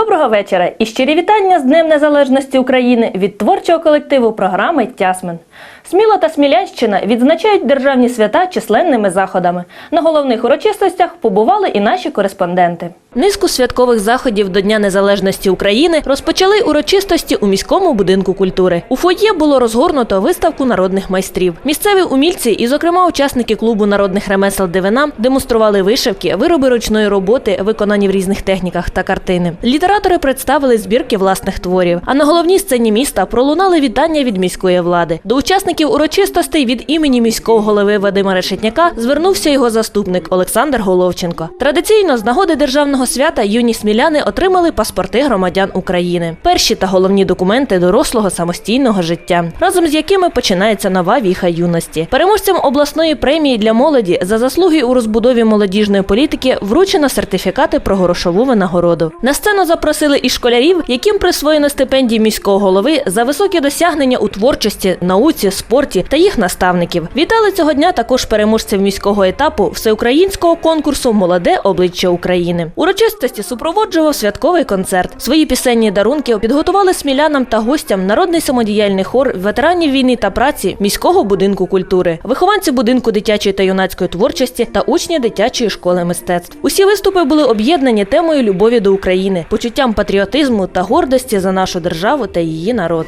Доброго вечора і щирі вітання з Днем Незалежності України від творчого колективу програми Тясмен. Сміло та Смілянщина відзначають державні свята численними заходами. На головних урочистостях побували і наші кореспонденти. Низку святкових заходів до Дня Незалежності України розпочали урочистості у міському будинку культури. У фоє було розгорнуто виставку народних майстрів. Місцеві умільці і, зокрема, учасники клубу народних ремесел Дивина демонстрували вишивки, вироби ручної роботи, виконані в різних техніках та картини. Літератори представили збірки власних творів. А на головній сцені міста пролунали вітання від міської влади. До учасників урочистостей від імені міського голови Вадима Решетняка звернувся його заступник Олександр Головченко. Традиційно з нагоди державного свята юні сміляни отримали паспорти громадян України. Перші та головні документи дорослого самостійного життя, разом з якими починається нова віха юності. Переможцям обласної премії для молоді за заслуги у розбудові молодіжної політики вручено сертифікати про грошову винагороду. На сцену запросили і школярів, яким присвоєно стипендії міського голови за високі досягнення у творчості, науці, спорті та їх наставників. Вітали цього дня також переможців міського етапу всеукраїнського конкурсу Молоде обличчя України. Урочистості супроводжував святковий концерт. Свої пісенні дарунки підготували смілянам та гостям народний самодіяльний хор ветеранів війни та праці міського будинку культури, вихованці будинку дитячої та юнацької творчості та учні дитячої школи мистецтв. Усі виступи були об'єднані темою любові до України, почуттям патріотизму та гордості за нашу державу та її народ.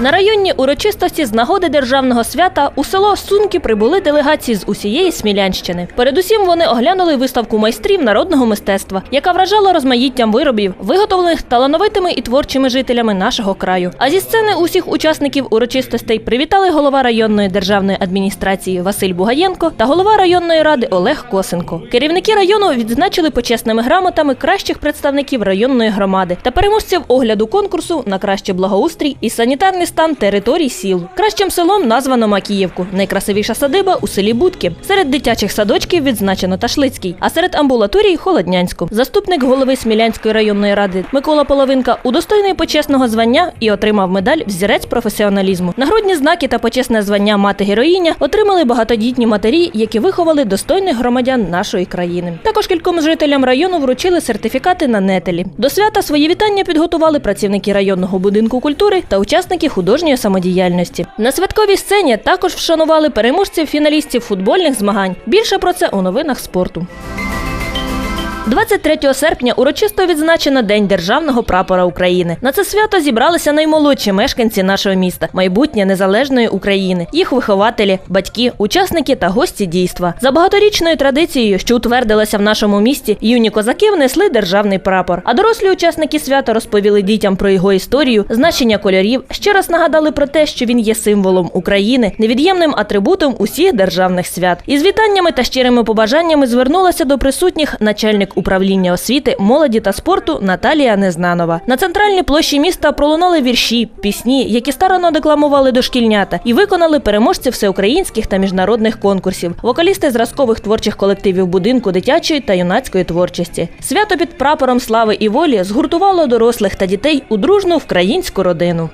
На районні урочистості з нагоди державного свята у село Сунки прибули делегації з усієї Смілянщини. Передусім вони оглянули виставку майстрів народного мистецтва, яка вражала розмаїттям виробів, виготовлених талановитими і творчими жителями нашого краю. А зі сцени усіх учасників урочистостей привітали голова районної державної адміністрації Василь Бугаєнко та голова районної ради Олег Косенко. Керівники району відзначили почесними грамотами кращих представників районної громади та переможців огляду конкурсу на краще благоустрій і санітарний стан територій сіл. Кращим селом названо Макіївку, найкрасивіша садиба у селі Будки. Серед дитячих садочків відзначено Ташлицький, а серед амбулаторій Холоднянську. Заступник голови Смілянської районної ради Микола Половинка удостоєний почесного звання і отримав медаль взірець професіоналізму. Нагрудні знаки та почесне звання мати героїня отримали багатодітні матері, які виховали достойних громадян нашої країни. Також кільком жителям району вручили сертифікати на нетелі. До свята свої вітання підготували працівники районного будинку культури та учасники художньої самодіяльності. На святковій сцені також вшанували переможців фіналістів футбольних змагань. Більше про це у новинах спорту. 23 серпня урочисто відзначено День державного прапора України. На це свято зібралися наймолодші мешканці нашого міста, майбутнє незалежної України, їх вихователі, батьки, учасники та гості дійства. За багаторічною традицією, що утвердилася в нашому місті, юні козаки внесли державний прапор. А дорослі учасники свята розповіли дітям про його історію, значення кольорів, ще раз нагадали про те, що він є символом України, невід'ємним атрибутом усіх державних свят. Із вітаннями та щирими побажаннями звернулася до присутніх начальник управління освіти, молоді та спорту Наталія Незнанова. На центральній площі міста пролунали вірші, пісні, які старано декламували дошкільнята, і виконали переможці всеукраїнських та міжнародних конкурсів, вокалісти зразкових творчих колективів будинку дитячої та юнацької творчості. Свято під прапором слави і волі згуртувало дорослих та дітей у дружну вкраїнську родину.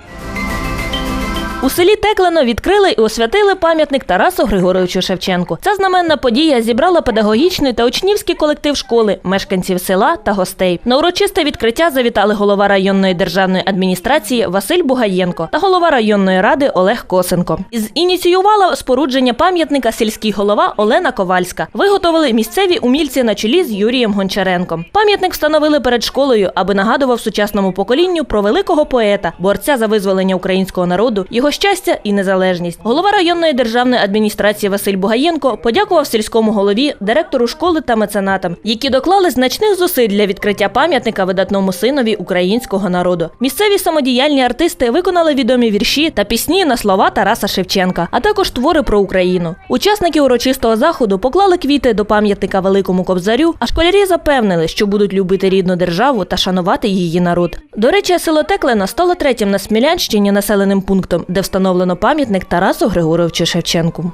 У селі Теклено відкрили і освятили пам'ятник Тарасу Григоровичу Шевченку. Ця знаменна подія зібрала педагогічний та учнівський колектив школи, мешканців села та гостей. На урочисте відкриття завітали голова районної державної адміністрації Василь Бугаєнко та голова районної ради Олег Косенко. Зініціювала спорудження пам'ятника сільський голова Олена Ковальська. Виготовили місцеві умільці на чолі з Юрієм Гончаренком. Пам'ятник встановили перед школою, аби нагадував сучасному поколінню про великого поета, борця за визволення українського народу, його щастя і незалежність. Голова районної державної адміністрації Василь Бугаєнко подякував сільському голові, директору школи та меценатам, які доклали значних зусиль для відкриття пам'ятника видатному синові українського народу. Місцеві самодіяльні артисти виконали відомі вірші та пісні на слова Тараса Шевченка, а також твори про Україну. Учасники урочистого заходу поклали квіти до пам'ятника Великому Кобзарю, а школярі запевнили, що будуть любити рідну державу та шанувати її народ. До речі, село Теклена стало третім на Смілянщині населеним пунктом, де встановлено пам'ятник Тарасу Григоровичу Шевченку.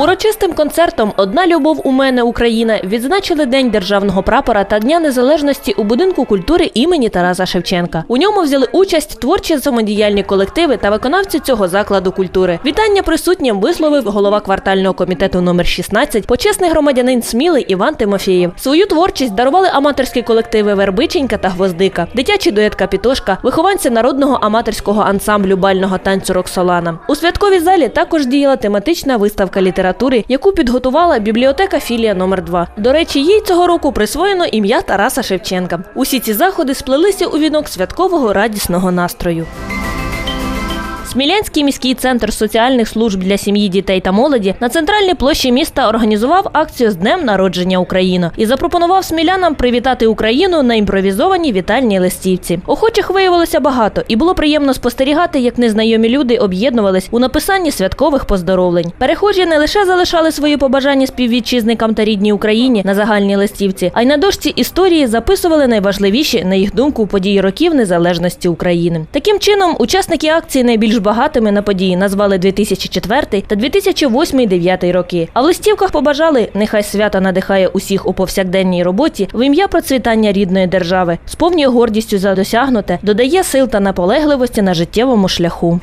Урочистим концертом Одна любов у мене Україна відзначили День державного прапора та Дня Незалежності у будинку культури імені Тараса Шевченка. У ньому взяли участь творчі самодіяльні колективи та виконавці цього закладу культури. Вітання присутнім висловив голова квартального комітету номер 16, почесний громадянин Сміли Іван Тимофєєв. Свою творчість дарували аматорські колективи Вербиченька та Гвоздика, дитячий дует Капітошка, вихованці народного аматорського ансамблю бального танцю Роксолана. У святковій залі також діяла тематична виставка літератури, яку підготувала бібліотека філія номер 2 До речі, їй цього року присвоєно ім'я Тараса Шевченка. Усі ці заходи сплелися у вінок святкового радісного настрою. Смілянський міський центр соціальних служб для сім'ї, дітей та молоді на центральній площі міста організував акцію з Днем народження України і запропонував смілянам привітати Україну на імпровізованій вітальній листівці. Охочих виявилося багато, і було приємно спостерігати, як незнайомі люди об'єднувались у написанні святкових поздоровлень. Перехожі не лише залишали свої побажання співвітчизникам та рідній Україні на загальній листівці, а й на дошці історії записували найважливіші, на їх думку, події років незалежності України. Таким чином, учасники акції найбільш багатими на події назвали 2004 та 2008-2009 роки. А в листівках побажали нехай свято надихає усіх у повсякденній роботі в ім'я процвітання рідної держави, сповнює гордістю за досягнуте, додає сил та наполегливості на життєвому шляху.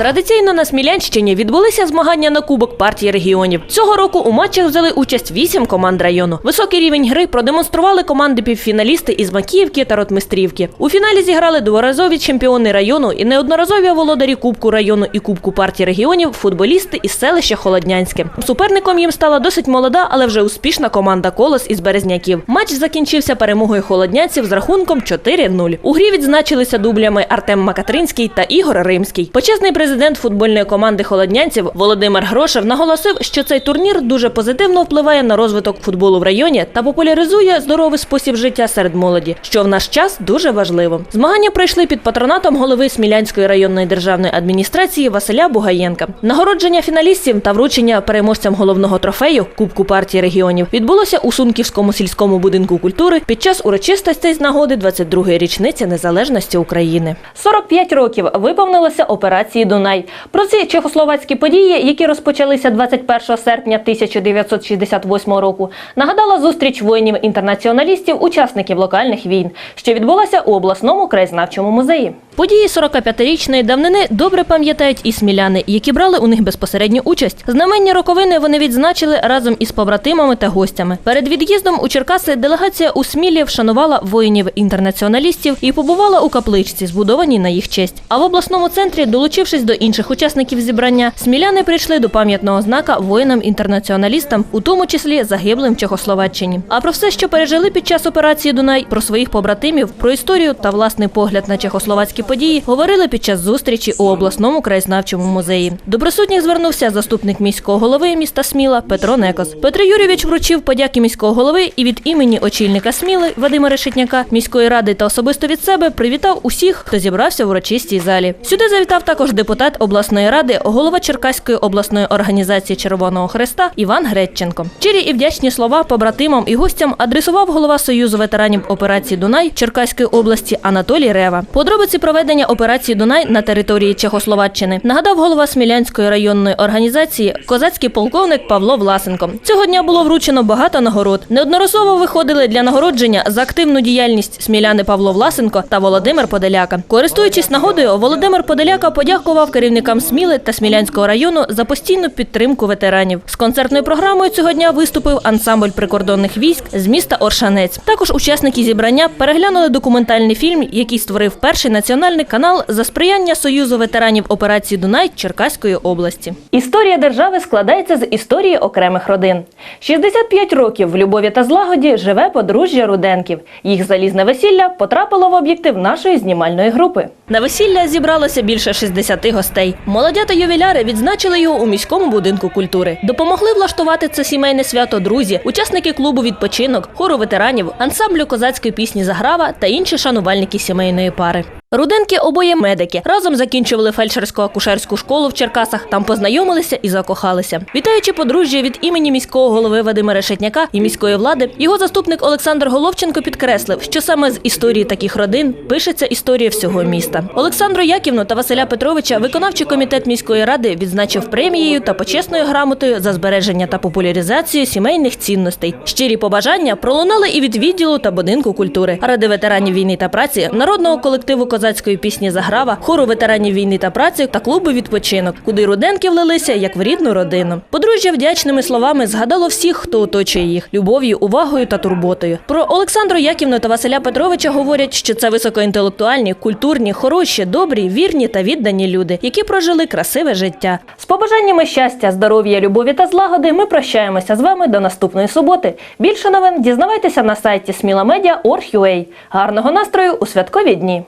Традиційно на Смілянщині відбулися змагання на Кубок партії регіонів. Цього року у матчах взяли участь вісім команд району. Високий рівень гри продемонстрували команди півфіналісти із Макіївки та Ротмистрівки. У фіналі зіграли дворазові чемпіони району і неодноразові володарі Кубку району і Кубку партії регіонів футболісти із селища Холоднянське. Суперником їм стала досить молода, але вже успішна команда Колос із Березняків. Матч закінчився перемогою холоднянців з рахунком 4-0. У грі відзначилися дублями Артем Макатринський та Ігор Римський. Почесний президент футбольної команди холоднянців Володимир Грошев наголосив, що цей турнір дуже позитивно впливає на розвиток футболу в районі та популяризує здоровий спосіб життя серед молоді, що в наш час дуже важливо. Змагання пройшли під патронатом голови Смілянської районної державної адміністрації Василя Бугаєнка. Нагородження фіналістів та вручення переможцям головного трофею Кубку партії регіонів відбулося у Сунківському сільському будинку культури під час урочистостей з нагоди 22-ї річниці незалежності України. 45 років виповнилося операції Дунай. Про ці чехословацькі події, які розпочалися 21 серпня 1968 року, нагадала зустріч воїнів-інтернаціоналістів, учасників локальних війн, що відбулася у обласному краєзнавчому музеї. Події 45-річної давнини добре пам'ятають і сміляни, які брали у них безпосередню участь. Знаменні роковини вони відзначили разом із побратимами та гостями. Перед від'їздом у Черкаси делегація у Смілі вшанувала воїнів-інтернаціоналістів і побувала у капличці, збудованій на їх честь. А в обласному центрі, долучившись до інших учасників зібрання, сміляни прийшли до пам'ятного знака воїнам-інтернаціоналістам, у тому числі загиблим в Чехословаччині. А про все, що пережили під час операції Дунай, про своїх побратимів, про історію та власний погляд на чехословацькі події говорили під час зустрічі у обласному краєзнавчому музеї. До присутніх звернувся заступник міського голови міста Сміла Петро Некос. Петро Юрійович вручив подяки міського голови і від імені очільника Сміли Вадима Решетняка, міської ради та особисто від себе привітав усіх, хто зібрався в урочистій залі. Сюди завітав також депутат обласної ради, голова Черкаської обласної організації Червоного Хреста Іван Греченко. Щирі і вдячні слова побратимам і гостям адресував голова Союзу ветеранів операції Дунай Черкаської області Анатолій Рева. Подробиці проведення операції Дунай на території Чехословаччини нагадав голова Смілянської районної організації козацький полковник Павло Власенко. Цього дня було вручено багато нагород. Неодноразово виходили для нагородження за активну діяльність сміляни Павло Власенко та Володимир Подаляка. Користуючись нагодою, Володимир Подаляка подякував керівникам Сміли та Смілянського району за постійну підтримку ветеранів. З концертною програмою цього дня виступив ансамбль прикордонних військ з міста Оршанець. Також учасники зібрання переглянули документальний фільм, який створив перший національний канал за сприяння Союзу ветеранів операції Дунай Черкаської області. Історія держави складається з історії окремих родин. 65 років в любові та злагоді живе подружжя Руденків. Їх залізне весілля потрапило в об'єктив нашої знімальної групи. На весілля зібралося більше 60 гостей. Молодята ювіляри відзначили його у міському будинку культури. Допомогли влаштувати це сімейне свято друзі, учасники клубу відпочинок, хору ветеранів, ансамблю козацької пісні Заграва та інші шанувальники сімейної пари. Руденки обоє медики. Разом закінчували фельдшерсько-акушерську школу в Черкасах. Там познайомилися і закохалися. Вітаючи подружжя від імені міського голови Вадима Решетняка і міської влади, його заступник Олександр Головченко підкреслив, що саме з історії таких родин пишеться історія всього міста. Олександру Яківну та Василя Петровича виконавчий комітет міської ради відзначив премією та почесною грамотою за збереження та популяризацію сімейних цінностей. Щирі побажання пролунали і від відділу та будинку культури. Ради ветеранів війни та праці, народного колективу козацької пісні Заграва, хору ветеранів війни та праці та клубу відпочинок, куди руденки влилися як в рідну родину. Подружжя вдячними словами згадало всіх, хто оточує їх любов'ю, увагою та турботою. Про Олександру Яківну та Василя Петровича говорять, що це високоінтелектуальні, культурні, хороші, добрі, вірні та віддані люди, які прожили красиве життя. З побажаннями щастя, здоров'я, любові та злагоди ми прощаємося з вами до наступної суботи. Більше новин дізнавайтеся на сайті smilamedia.org.ua. Гарного настрою у святкові дні!